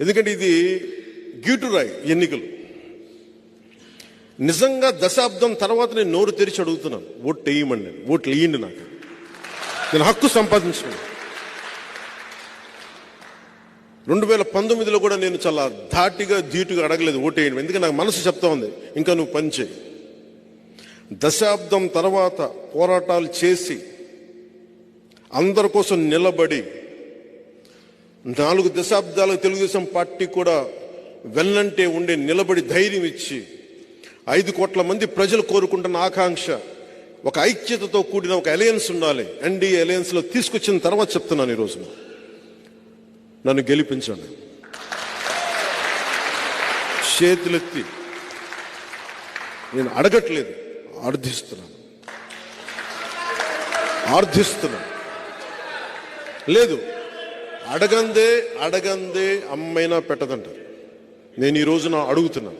ఎందుకంటే ఇది గీటురాయి ఎన్నికలు. నిజంగా దశాబ్దం తర్వాత నేను నోరు తెరిచి అడుగుతున్నాను ఓట్లు వేయమండి నేను ఓట్లు వేయండి నాకు. నేను హక్కు సంపాదించుకున్నాను. రెండు వేల పంతొమ్మిదిలో కూడా నేను చాలా ధాటిగా ధీటుగా అడగలేదు ఓటేయండి ఎందుకంటే నాకు మనసు చెప్తా ఉంది ఇంకా నువ్వు పని చేయి దశాబ్దం తర్వాత పోరాటాలు చేసి అందరి కోసం నిలబడి నాలుగు దశాబ్దాలకు తెలుగుదేశం పార్టీ కూడా వెళ్ళంటే ఉండే నిలబడి ధైర్యం ఇచ్చి ఐదు కోట్ల మంది ప్రజలు కోరుకుంటున్న ఆకాంక్ష ఒక ఐక్యతతో కూడిన ఒక అలయన్స్ ఉండాలి. ఎన్డీఏ అలయన్స్లో తీసుకొచ్చిన తర్వాత చెప్తున్నాను ఈ రోజున. నన్ను గెలిపించండి. చేతులెత్తి. నేను అడగట్లేదు ఆర్థిస్తున్నాను ఆర్థిస్తున్నాను లేదు అడగందే అడగందే అమ్మైనా పెట్టదంటారు. నేను ఈ రోజున అడుగుతున్నాను.